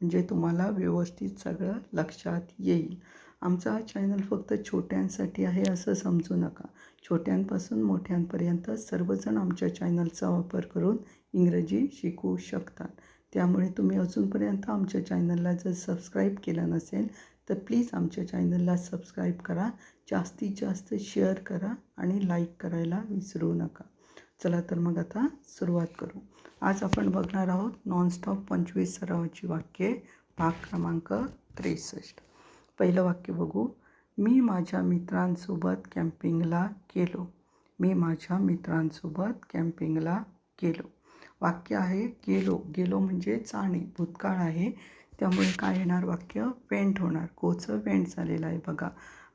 म्हणजे तुम्हाला व्यवस्थित सगळं लक्षात येईल. आमचा हा चॅनल फक्त छोट्यांसाठी आहे असं समजू नका. छोट्यांपासून मोठ्यांपर्यंत सर्वजण आमच्या चॅनलचा वापर करून इंग्रजी शिकू शकतात. त्यामुळे तुम्ही अजूनपर्यंत आमच्या चॅनलला जर सबस्क्राईब केलं नसेल तर प्लीज आमच्या चॅनलला सबस्क्राईब करा. जास्तीत जास्त शेअर करा आणि लाईक करायला विसरू नका. चला तर मग आता सुरुवात करू. आज आपण बघणार आहोत नॉनस्टॉप पंचवीस सरावाची वाक्ये भाग क्रमांक त्रेसष्ट. पहिलं वाक्य बघू. मी माझ्या मित्रांसोबत कॅम्पिंगला गेलो. मी माझ्या मित्रांसोबत कॅम्पिंगला गेलो. वाक्य आहे गेलो. गेलो म्हणजे जाणे भूतकाळ आहे. त्यामुळे काय येणार वाक्य? वेंट होणार. कोचं वेंट झालेलं आहे बघा.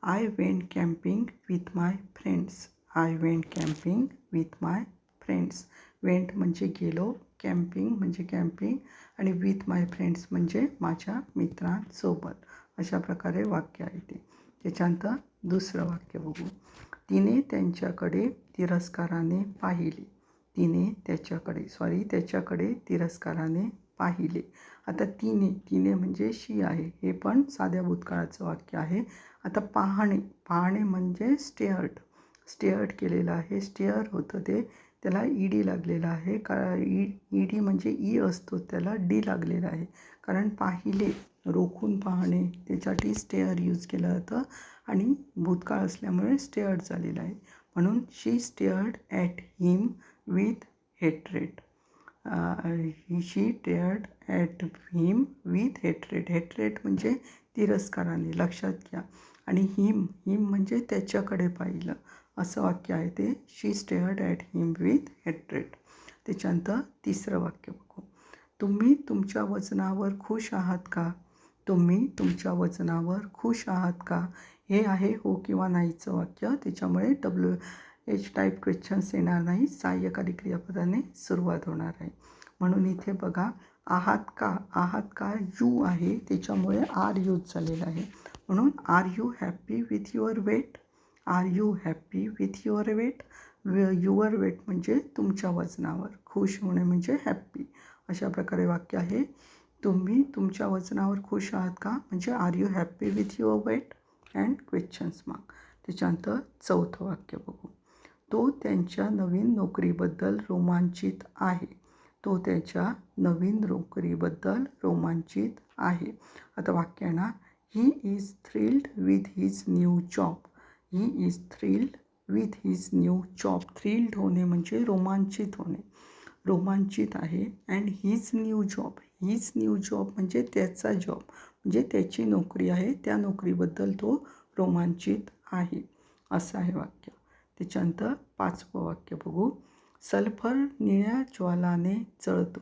I went camping with my friends I went camping with my friends went म्हणजे गेलो कॅम्पिंग म्हणजे कॅम्पिंग आणि विथ माय फ्रेंड्स म्हणजे माझ्या मित्रांसोबत. अशा प्रकारे वाक्य आहे ते. त्याच्यानंतर दुसरं वाक्य बघू. तिने त्यांच्याकडे तिरस्काराने पाहिले. तिने त्याच्याकडे सॉरी त्याच्याकडे तिरस्काराने पाहिले. आता तिने तिने म्हणजे शी आहे. हे पण साध्या भूतकाळाचं वाक्य आहे. आता पाहणे. पाहणे म्हणजे स्टेअर्ड स्टेअर्ड केलेलं आहे. स्टेअर होतं ते. त्याला ई डी लागलेला आहे. का ई ई डी म्हणजे ई असतो त्याला डी लागलेला आहे. कारण पाहिले रोखून पाहणे त्याच्यासाठी स्टेअर यूज केलं जातं आणि भूतकाळ असल्यामुळे स्टेअर्ड झालेलं आहे. म्हणून she stared at him with hatred she stared at him with hatred hatred म्हणजे तिरस्काराने लक्षात घ्या. आणि हिम हिम म्हणजे त्याच्याकडे पाहिलं. असं वाक्य आहे ते. She stared at him with hatred त्याच्यानंतर तिसरं वाक्य बघू. तुम्ही तुमच्या वजनावर खुश आहात का? तुम्ही तुमच्या वजनावर खुश आहात का? हे आहे हो किंवा नाहीचं वाक्य. त्याच्यामुळे डब्ल्यू एच टाईप क्वेश्चन्स येणार नाही. सहाय्यकारी क्रियापदाने सुरुवात होणार आहे. म्हणून इथे बघा आहात का? आहात का? यू आहे. त्याच्यामुळे आर यूज झालेला आहे. म्हणून are you happy with your weight are you happy with your weight your weight म्हणजे तुमच्या वजनावर. खुश होणे म्हणजे हॅप्पी अशा प्रकारे वाक्य आहे. तुम्ही तुमच्या वजनावर खुश आहात का? म्हणजे are you happy with your weight and questions mark त्याच्यानंतर चौथं वाक्य बघू. तो त्यांच्या नवीन नोकरीबद्दल रोमांचित आहे. तो त्याच्या नवीन नोकरीबद्दल रोमांचित आहे. आता वाक्यांना he is thrilled with his new job he is thrilled with his new job thrilled होणे म्हणजे रोमांचित होणे. रोमांचित आहे. And his new job his new job म्हणजे त्याचा जॉब म्हणजे त्याची नोकरी आहे. त्या नोकरीबद्दल तो रोमांचित आहे. असं आहे वाक्य. त्याच्यानंतर पाचवं वाक्य बघू. सल्फर निळ्या ज्वालाने चळतो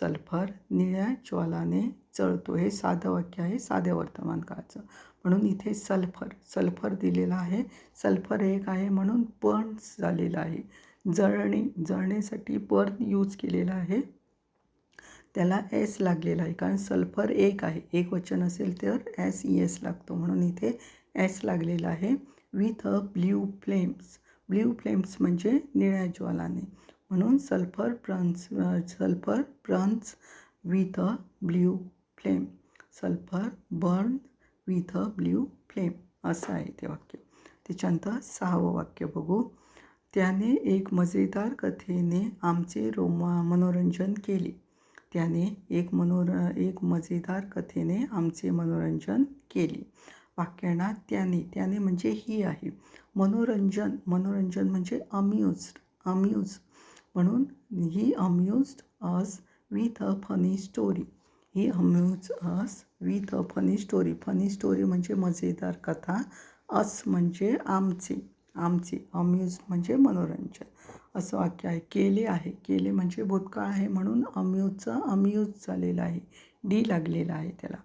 सल्फर निळ्या ज्वालाने चळतो हे साधं वाक्य आहे. साध्या वर्तमान काळाचं म्हणून इथे सल्फर सल्फर दिलेलं आहे. सल्फर एक आहे म्हणून पण झालेलं आहे. जळणे जळण्यासाठी बर्न यूज केलेला आहे. त्याला एस लागलेला आहे कारण सल्फर एक आहे. एक वचन असेल तर एस ई एस लागतो म्हणून इथे एस लागलेला आहे. With a blue flames blue flames म्हणजे निळ्या ज्वालाने. म्हणून sulphur burns sulphur burns with a blue flame sulphur burn with a blue flame असं आहे ते वाक्य. त्याच्यानंतर सहावं वाक्य बघू. त्याने एक मजेदार कथेने आमचे रोमा मनोरंजन केले. त्याने एक मनोर एक मजेदार कथेने आमचे मनोरंजन केले. वाक्याना त्याने त्याने म्हणजे ही आहे. मनोरंजन मनोरंजन म्हणजे अम्युज्ड अम्युज म्हणून he amused us with a funny story he amuse us. With a funny story. Funny story म्हणजे मजेदार कथा. अस म्हणजे आमचे. आमचे. अम्यूज म्हणजे मनोरंजन. असं वाक्य आहे. केले आहे. केले म्हणजे भूतकाळ आहे म्हणून अम्यूजचा अम्यूज झालेला आहे. डी लागलेला आहे त्याला.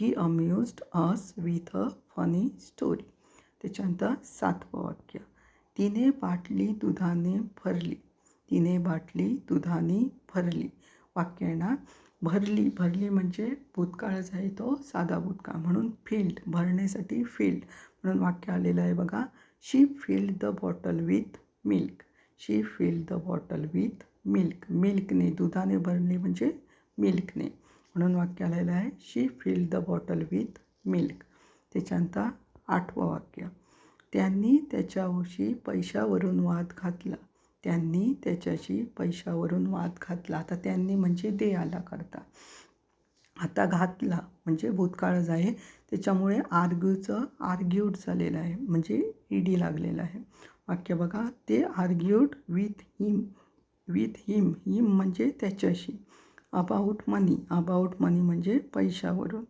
He amused us with a funny story. त्याच्यानंतर सातवं वाक्य. तिने बाटली दुधाने भरली. तिने बाटली दुधाने भरली. वाक्य आहे ना? भरली भरली म्हणजे भूतकाळच आहे तो साधा भूतकाळ. म्हणून फिल्ड भरण्यासाठी फिल्ड म्हणून वाक्य आलेलं आहे बघा. She filled the bottle with milk she filled the bottle with milk मिल्कने दुधाने भरली म्हणजे मिल्कने म्हणून वाक्य आलेलं आहे. She filled the bottle with milk त्याच्यानंतर आठवं वाक्य. त्यांनी त्याच्याशी पैशावरून वाद घातला. त्यांनी त्याच्याशी पैशावरून वाद घातला. आता त्यांनी म्हणजे दे आला करता. आता घातला म्हणजे भूतकाळच आहे. त्याच्यामुळे आर्ग्यूचं आर्ग्यूड झालेलं आहे. म्हणजे ईडी लागलेलं आहे. वाक्य बघा. They argued with him. With him. Him म्हणजे त्याच्याशी. About money. अबाऊट मनी म्हणजे पैशावरून.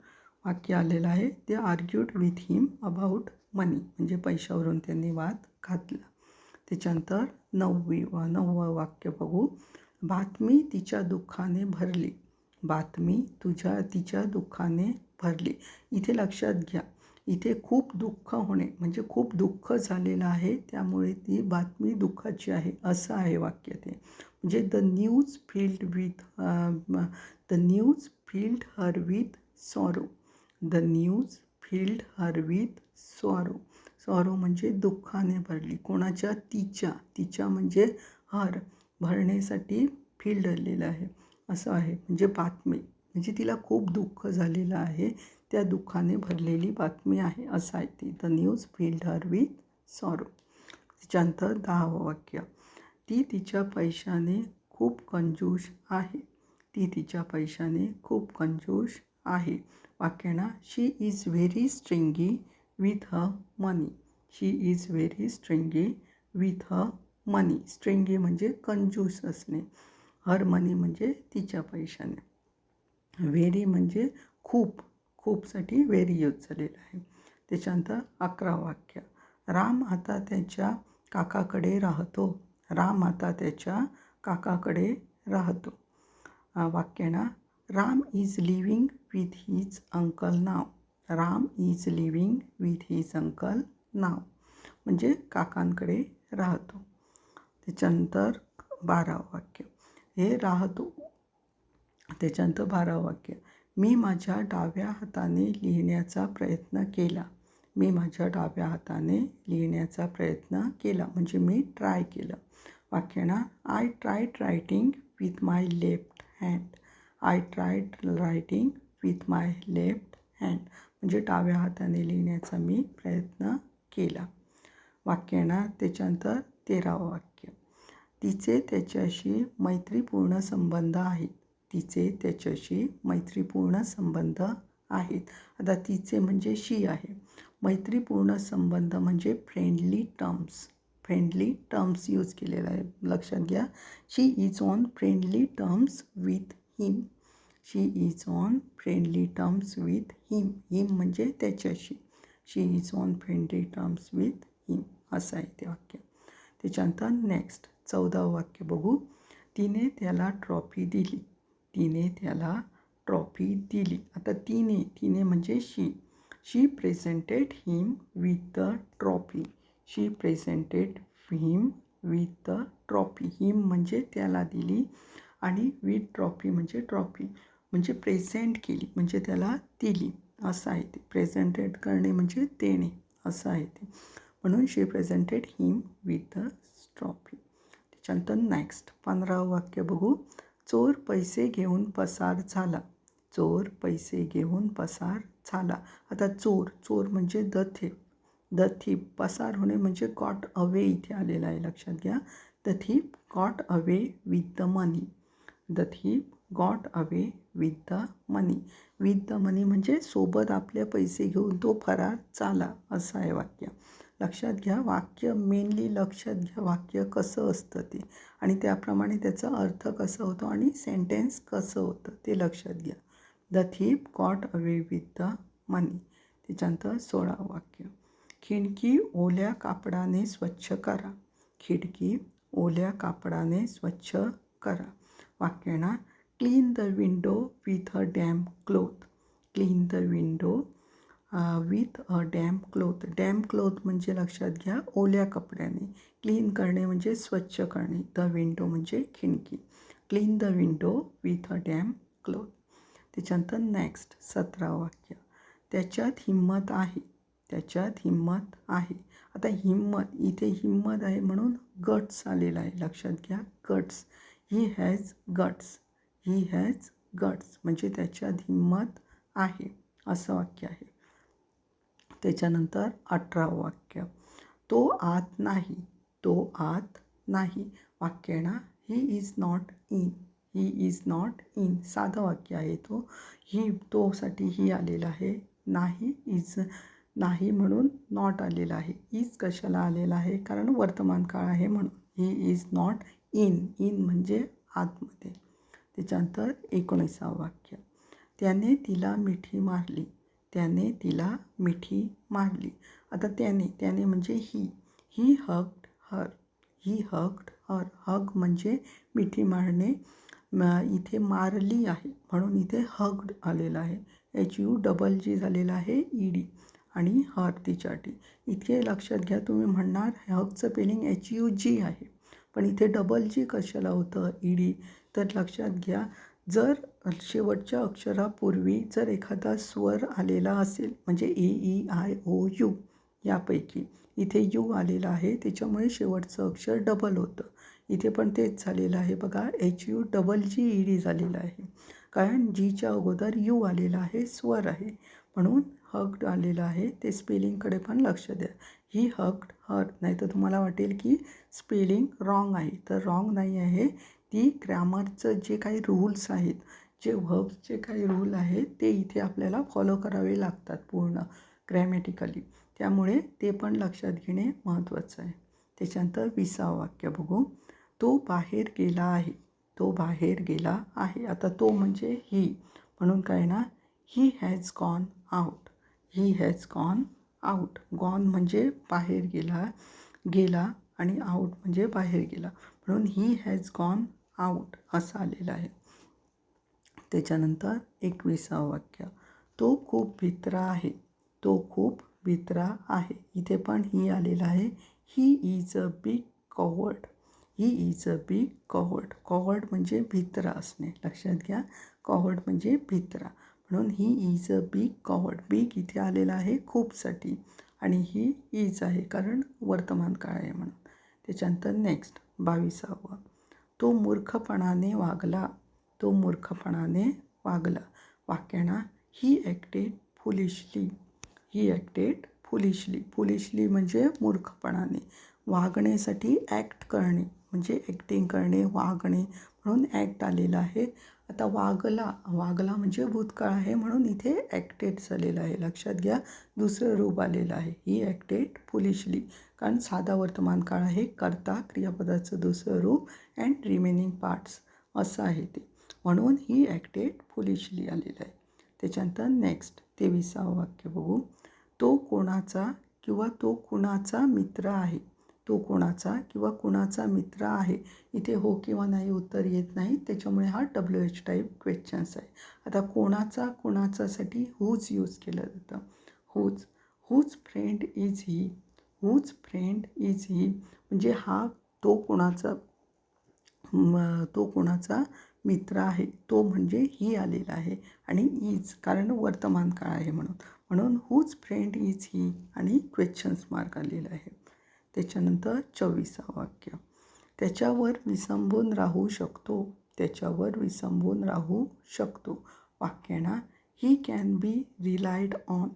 वाक्य आलेलं आहे. ते argued with him about money. म्हणजे पैशावरून त्यांनी वाद घातला. त्याच्यानंतर नववी नववं वाक्य बघू. बातमी तिच्या दुःखाने भरली. बातमी तुझ्या तिच्या दुःखाने भरली. इथे लक्षात घ्या. इथे खूप दुःख होणे म्हणजे खूप दुःख झालेलं आहे. त्यामुळे ती बातमी दुःखाची आहे. असं आहे वाक्य ते. म्हणजे the news filled with the news filled her with sorrow the news filled her with sorrow sorrow म्हणजे दुःखाने भरली. कोणाच्या? तिच्या. तिच्या म्हणजे हर भरण्यासाठी फील्ड डरलेलं आहे. असं आहे. म्हणजे बातमी. म्हणजे तिला खूप दुःख झालेलं आहे. त्या दुःखाने भरलेली बातमी आहे. असं आहे ती. The news filled her with sorrow त्याच्यानंतर दहावं वाक्य. ती तिच्या पैशाने खूप कंजूश आहे. ती तिच्या पैशाने खूप कंजूश आहे. वाक्यना she is very stringy with her money she is very stringy with her money stringy म्हणजे कंजूस असणे. हर मनी म्हणजे तिच्या पैशाने. व्हेरी म्हणजे खूप. खूपसाठी व्हेरी यूज झालेलं आहे. त्याच्यानंतर अकरा वाक्य. राम आता त्याच्या काकाकडे राहतो. राम आता त्याच्या काकाकडे राहतो. वाक्यना Ram is living with his uncle now Ram is living with his uncle now म्हणजे काकांकडे राहतो. त्याच्यानंतर बारावं वाक्य. हे राहतो. त्याच्यानंतर बारावं वाक्य. मी माझ्या डाव्या हाताने लिहिण्याचा प्रयत्न केला. मी माझ्या डाव्या हाताने लिहिण्याचा प्रयत्न केला. म्हणजे मी ट्राय केलं. वाक्यना I tried writing with my left hand I tried writing with my left hand म्हणजे डाव्या हाताने लिहिण्याचा मी प्रयत्न केला. वाक्य येणार त्याच्यानंतर तेरावं वाक्य. तिचे त्याच्याशी मैत्रीपूर्ण संबंध आहेत. तिचे त्याच्याशी मैत्रीपूर्ण संबंध आहेत. आता तिचे म्हणजे शी आहे. मैत्रीपूर्ण संबंध म्हणजे friendly terms friendly terms use केलेला आहे. लक्षात घ्या. She is on friendly terms with him she is on friendly terms with him him म्हणजे त्याच्याशी. She is on friendly terms with him असं आहे ते वाक्य. त्याच्यानंतर नेक्स्ट चौदावं वाक्य बघू. तिने त्याला ट्रॉफी दिली. तिने त्याला ट्रॉफी दिली. आता तिने तिने म्हणजे she she presented him with the trophy she presented him with the trophy him म्हणजे त्याला दिली. आणि विथ ट्रॉफी म्हणजे ट्रॉफी म्हणजे प्रेझेंट केली म्हणजे त्याला दिली. असं आहे ते. प्रेझेंटेड करणे म्हणजे देणे. असं आहे ते. म्हणून she presented him with the trophy त्याच्यानंतर नेक्स्ट पंधरावं वाक्य बघू. चोर पैसे घेऊन पसार झाला. चोर पैसे घेऊन पसार झाला. आता चोर चोर म्हणजे द थीप द थिप पसार होणे म्हणजे कॉट अवे इथे आलेलं आहे. लक्षात घ्या. The thief got away with the money the thief got away with the money with the money म्हणजे सोबत आपले पैसे घेऊन तो फरार चाला असं आहे वाक्य. लक्षात घ्या वाक्य मेनली लक्षात घ्या वाक्य कसं असतं ते. आणि त्याप्रमाणे त्याचा अर्थ कसा होतो आणि सेंटेन्स कसं होतं ते लक्षात घ्या. The thief caught away with the money त्याच्यानंतर सोळा वाक्य. खिडकी ओल्या कापडाने स्वच्छ करा. खिडकी ओल्या कापडाने स्वच्छ करा. वाक्य clean the window with a damp cloth clean the window with a damp cloth damp cloth म्हणजे लक्षात घ्या ओल्या कपड्याने. क्लीन करणे म्हणजे स्वच्छ करणे. द विंडो म्हणजे खिडकी. Clean the window with a damp cloth त्याच्यानंतर नेक्स्ट सतरा वाक्य. त्याच्यात हिंमत आहे. त्याच्यात हिंमत आहे. आता हिंमत इथे हिंमत आहे म्हणून गट्स आलेला आहे. लक्षात घ्या guts he has guts he has guts म्हणजे त्याच्या हिंमत आहे असं वाक्य आहे. त्याच्यानंतर अठरावं वाक्य. तो आत नाही तो आत नाही. वाक्य ना? He is not in he is not in साधं वाक्य आहे तो. ही तोसाठी ही आलेलं आहे. नाही इज नाही म्हणून नॉट आलेलं आहे. इज कशाला आलेलं आहे? कारण वर्तमान काळ आहे म्हणून. He is not in in म्हणजे आतमध्ये. त्याच्यानंतर एकोणीसावं वाक्य. त्याने तिला मिठी मारली. त्याने तिला मिठी मारली. आता त्याने त्याने म्हणजे ही. ही हग्ड हर. ही हग्ड हर. हग म्हणजे मिठी मारणे इथे मारली आहे. म्हणून इथे हग्ड आलेलं आहे. एच यू डबल जी झालेलं आहे ई डी आणि हर तिच्या टी इतके लक्षात घ्या तुम्ही म्हणणार हगचं पेलिंग एच यू जी आहे. पण इथे डबल जी कशाला होतं ई डी तर लक्षात घ्या जर शेवटच्या अक्षरापूर्वी जर एखादा स्वर आलेला असेल म्हणजे A E I O U यापैकी इथे यू आलेला आहे त्याच्यामुळे शेवटचं अक्षर डबल होतं. इथे पण तेच झालेलं आहे बघा H U double G E D झालेलं आहे. कारण जीच्या अगोदर यू आलेला आहे स्वर आहे. म्हणून हग्ड आलेलं आहे ते स्पेलिंगकडे पण लक्ष द्या. ही हक्ड हर. नाही तर तुम्हाला वाटेल की स्पेलिंग रॉंग आहे. तर रॉंग नाही आहे. ती ग्रॅमरचं जे काही रूल्स आहेत जे व्हर्ब्सचे काही रूल आहेत ते इथे आपल्याला फॉलो करावे लागतात पूर्ण ग्रॅमॅटिकली. त्यामुळे ते पण लक्षात घेणे महत्त्वाचं आहे. त्याच्यानंतर विसावं वाक्य बघू. तो बाहेर गेला आहे. तो बाहेर गेला आहे. आता तो म्हणजे ही. म्हणून काय ना? He has gone out he has gone out gone म्हणजे बाहेर गेला गेला आणि आऊट म्हणजे बाहेर गेला. म्हणून ही हॅज गॉन आऊट असं आलेलं आहे. त्याच्यानंतर एकविसावं वाक्य. तो खूप भित्रा आहे. तो खूप भित्रा आहे. इथे पण ही आलेलं आहे. He is a big coward he is a big coward coward म्हणजे भित्रा असणे. लक्षात घ्या. कॉवर्ड म्हणजे भित्रा. म्हणून he is a big coward big इथे आलेला आहे खूपसाठी. आणि ही इज आहे कारण वर्तमान काळ आहे म्हणून. त्याच्यानंतर नेक्स्ट बावीसावं. तो मूर्खपणाने वागला. तो मूर्खपणाने वागला. वाक्यांना he acted foolishly he acted foolishly foolishly म्हणजे मूर्खपणाने. वागण्यासाठी ॲक्ट करणे. म्हणजे ॲक्टिंग करणे वागणे म्हणून ॲक्ट आलेलं आहे. आता वागला वागला म्हणजे भूतकाळ आहे म्हणून इथे ॲक्टेड झालेलं आहे. लक्षात घ्या दुसरं रूप आलेलं आहे. ही ॲक्टेड फुलिशली कारण साधा वर्तमान काळ आहे. करता क्रियापदाचं दुसरं रूप अँड रिमेनिंग पार्ट्स असं आहे ते. म्हणून ही ॲक्टेड फुलिशली आलेलं आहे. त्याच्यानंतर नेक्स्ट तेविसावं वाक्य बघू. तो कोणाचा किंवा तो कुणाचा मित्र आहे? तो कोणाचा किंवा कुणाचा मित्र आहे? इथे हो किंवा नाही उत्तर येत नाही. त्याच्यामुळे हा डब्ल्यू एच टाईप क्वेश्चन्स आहे. आता कोणाचा कुणाचासाठी हूज यूज केलं जातं? Whose whose friend is he whose friend is he म्हणजे हा तो कोणाचा तो कोणाचा मित्र आहे? तो म्हणजे ही आलेला आहे आणि इज कारण वर्तमान काळ आहे म्हणून. म्हणून हूज फ्रेंड इज ही आणि क्वेश्चन्स मार्क आलेला आहे. त्याच्यानंतर चोवीसा वाक्य. त्याच्यावर विसंबून राहू शकतो. त्याच्यावर विसंबून राहू शकतो. वाक्यना he can be relied on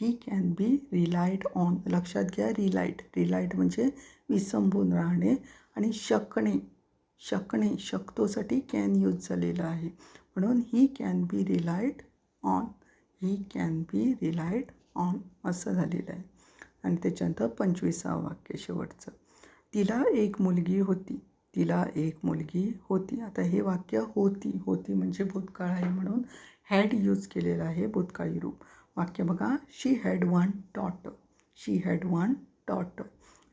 he can be relied on लक्षात घ्या रिलाईट रिलाईट म्हणजे विसंबून राहणे आणि शकणे. शकणे शकतोसाठी कॅन यूज झालेलं आहे. म्हणून he can be relied on he can be relied on असं झालेलं आहे. आणि त्याच्यानंतर पंचवीसावं वाक्य शेवटचं. तिला एक मुलगी होती. तिला एक मुलगी होती. आता हे वाक्य होती. होती म्हणजे भूतकाळ आहे म्हणून हॅड यूज केलेलं आहे भूतकाळी रूप. वाक्य बघा. She had one daughter she had one daughter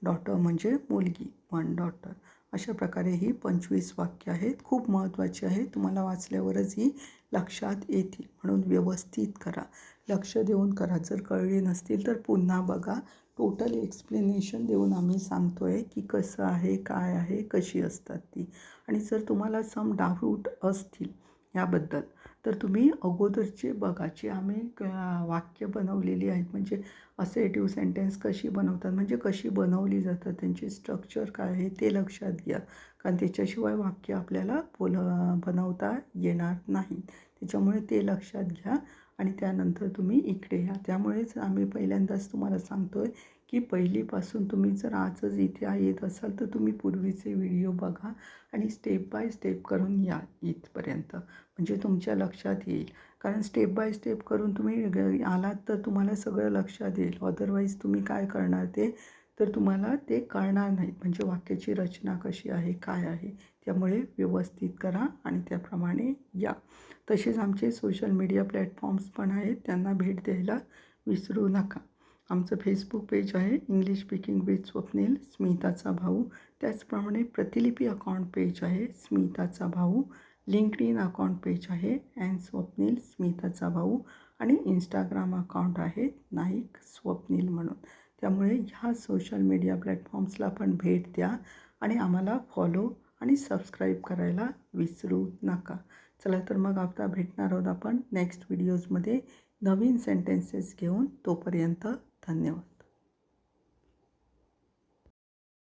daughter म्हणजे मुलगी. वन डॉटर अशा प्रकारे ही पंचवीस वाक्य आहेत. खूप महत्त्वाची आहे. तुम्हाला वाचल्यावरच ही लक्षात येतील. म्हणून व्यवस्थित करा. लक्ष देऊन करा. जर कळले नसतील तर पुन्हा बघा. टोटल एक्सप्लेनेशन देऊन आम्ही सांगतो आहे की कसं आहे काय आहे कशी असतात ती. आणि जर तुम्हाला सम डाऊट असतील याबद्दल तर तुम्ही अगोदरचे बघाचे आम्ही क वाक्य बनवलेली आहेत म्हणजे असेटिव्ह सेंटेन्स कशी बनवतात म्हणजे कशी बनवली जातात त्यांचे स्ट्रक्चर काय आहे ते लक्षात घ्या. कारण त्याच्याशिवाय वाक्य आपल्याला बोल बनवता येणार नाही. त्याच्यामुळे ते लक्षात घ्या. आणि त्यानंतर तुम्ही इकडे या. त्यामुळेच आम्ही पहिल्यांदाच तुम्हाला सांगतो आहे की पहिलीपासून तुम्ही जर आजच इथे येत असाल तर तुम्ही पूर्वीचे व्हिडिओ बघा आणि स्टेप बाय स्टेप करून या इथपर्यंत. म्हणजे तुमच्या लक्षात येईल. कारण स्टेप बाय स्टेप करून तुम्ही आलात तर तुम्हाला सगळं लक्षात येईल. अदरवाईज तुम्ही काय करणार ते? तर तुम्हाला ते कळणार नाही म्हणजे वाक्याची रचना कशी आहे काय आहे त्यामुळे व्यवस्थित करा आणि त्याप्रमाणे या. तसेच आमचे सोशल मीडिया प्लॅटफॉर्म्स पण आहेत. त्यांना भेट द्यायला विसरू नका. आमचं फेसबुक पेज आहे इंग्लिश स्पीकिंग विथ स्वप्नील स्मिताचा भाऊ. त्याचप्रमाणे प्रतिलिपी अकाउंट पेज आहे स्मिताचा भाऊ. लिंक्ड इन अकाउंट पेज आहे अँड स्वप्नील स्मिताचा भाऊ. आणि इंस्टाग्राम अकाउंट आहे नाईक स्वप्नील म्हणून. त्यामुळे ह्या सोशल मीडिया प्लॅटफॉर्म्सला पण भेट द्या आणि आम्हाला फॉलो आणि सबस्क्राईब करायला विसरू नका. चला तर मग आता भेटणार आहोत आपण नेक्स्ट व्हिडिओजमध्ये नवीन सेंटेन्सेस घेऊन. तोपर्यंत धन्यवाद.